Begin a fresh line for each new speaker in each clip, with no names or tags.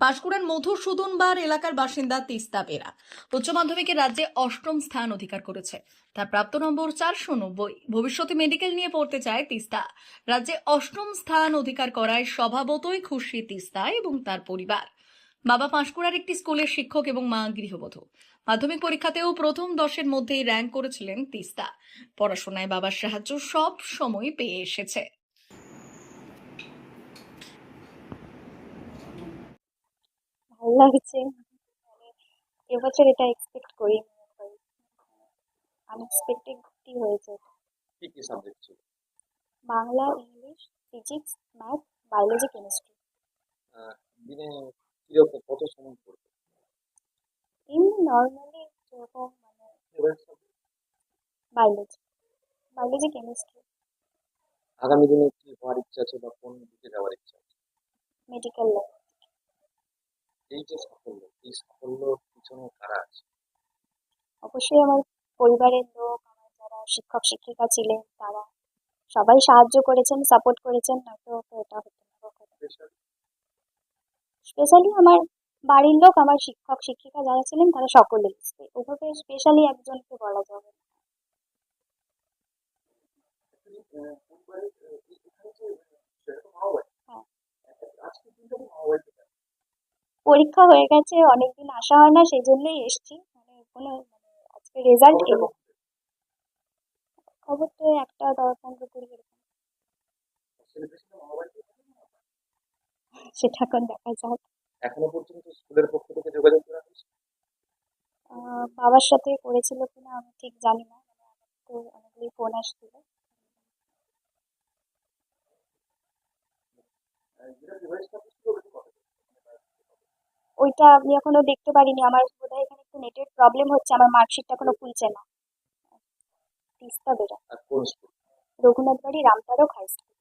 পাঁশকুড়ার মধুসূদনবার এলাকার বাসিন্দা তিস্তা বেরা। উচ্চ মাধ্যমিকে রাজ্যে অষ্টম স্থান অধিকার করেছে। তার প্রাপ্ত নম্বর চারশো নব্বই। ভবিষ্যতে মেডিকেল নিয়ে পড়তে চায় তিস্তা। রাজ্যে অষ্টম স্থান অধিকার করায় স্বভাবতই খুশি তিস্তা এবং তার পরিবার। বাবা পাঁশকুড়ার একটি স্কুলের শিক্ষক এবং মা গৃহবধূ। মাধ্যমিক পরীক্ষাতেও প্রথম দশের মধ্যেই র্যাঙ্ক করেছিলেন তিস্তা। পড়াশোনায় বাবার সাহায্য সব সময় পেয়ে এসেছে।
লাগছে। মানে এবছর এটা এক্সপেক্ট করিনি আনএক্সপেক্টেডই হয়েছে।
কি কি সাবজেক্ট ছিল?
Bangla English physics math biology chemistry
দিনে কীরকম কত সময় পড়তো
এমনি নর্মালি যেরকম মানে বায়োলজি বায়োলজি কেমিস্ট্রি
আগামী দিনে কি হওয়ার ইচ্ছা আছে বা কোন দিকে যাওয়ার ইচ্ছা আছে?
মেডিকেল লাইন
এই যে সাফল্য এই সাফল্য পিছনে কারা আছে?
অবশ্যই আমার পরিবারের লোক আমার যারা শিক্ষক শিক্ষিকা ছিলেন তারা সবাই সাহায্য করেছেন সাপোর্ট করেছেন নয়তো তো এটা হতো না স্পেশালি আমার বাড়ির লোক আমার শিক্ষক শিক্ষিকা যারা ছিলেন তারা সকলেই ওভাবে স্পেশালি একজনকে বলা যাবে
হয়।
হ্যাঁ।
আজকে দিনটা হওয়া হয় কোথায়?
পরীক্ষা হয়ে গেছে অনেকদিন আসা হয় না সেই জন্যই এসছি। মানে কোনো মানে আজকে রেজাল্ট এলো। খবর তো একটা দশ পনেরো কুড়ি এরকম? সেটা এখন দেখা যাক।
এখনও পর্যন্ত স্কুলের পক্ষ থেকে যোগাযোগ করা হয়েছে?
বাবার সাথে করেছিল কিনা আমি ঠিক জানি না। তো অনেকগুলি ফোন আসছিল।
যেটা favorite subject ছিল ওটা কত?
ওইটা আমি এখনও দেখতে পারিনি। আমার বোধহয় এখানে একটু নেটের প্রবলেম হচ্ছে আমার মার্কশিটটা এখনও খুলছে না। তিস্তা
আর
রঘুনাথ বাড়ি রামতারক হাই স্কুল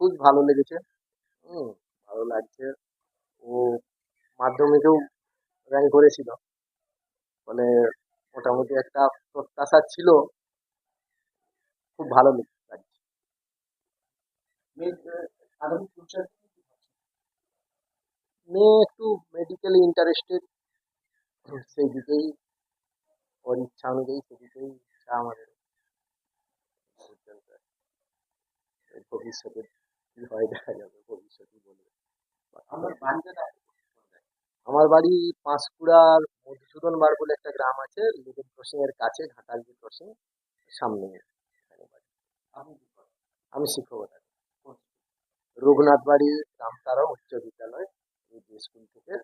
খুব ভালো লেগেছে। হুম ভালো লাগছে। ও মাধ্যমিকেও র্যাঙ্ক করেছিল। মানে মোটামুটি একটা প্রত্যাশা ছিল। খুব ভালো লেগে- লাগছে মেয়ে একটু মেডিকেলি ইন্টারেস্টেড সেই দিকেই ওর ইচ্ছা অনুযায়ী সেদিকেই আমাদের ভবিষ্যতে কি হয় দেখা যাবে ভবিষ্যতে বলবে। আমার বাড়ি পাঁশকুড়ার মধুসূদন বার বলে একটা গ্রাম আছে লিভিং ক্রসিং এর কাছে ঘাটালজি ক্রসিং সামনে। আমি শিক্ষকতা রঘুনাথ বাড়ি রামতারা উচ্চ বিদ্যালয়, এই স্কুল থেকে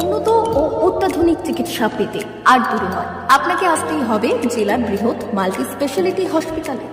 উন্নত ও অত্যাধুনিক চিকিৎসা পেতে আর দূরে নয়। আপনাকে আসতেই হবে জেলার বৃহৎ মাল্টি স্পেশালিটি হসপিটালে।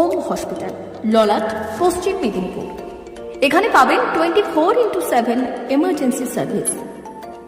ওম হসপিটাল, ললাট, পশ্চিম মেদিনীপুর। এখানে পাবেন twenty four into seven emergency service.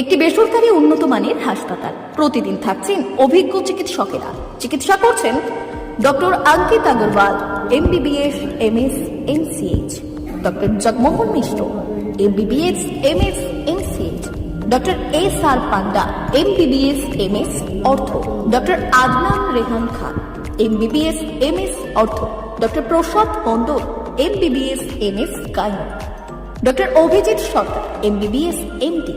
একটি বেসরকারি উন্নত মানের হাসপাতাল। প্রতিদিন থাকছেন অভিজ্ঞ চিকিৎসকেরা। চিকিৎসা করছেন doctor Ankit Agarwal, MBBS, MS MCh doctor Jagmohan Mishra, MBBS, MS MCh doctor S R Panda, MBBS, MS, ortho. Doctor Adnan Rehan Khan MBBS, MS, ortho. Doctor Prasad Mondal, MBBS, MS gynae doctor Abhijit Sarkar, MBBS, MD.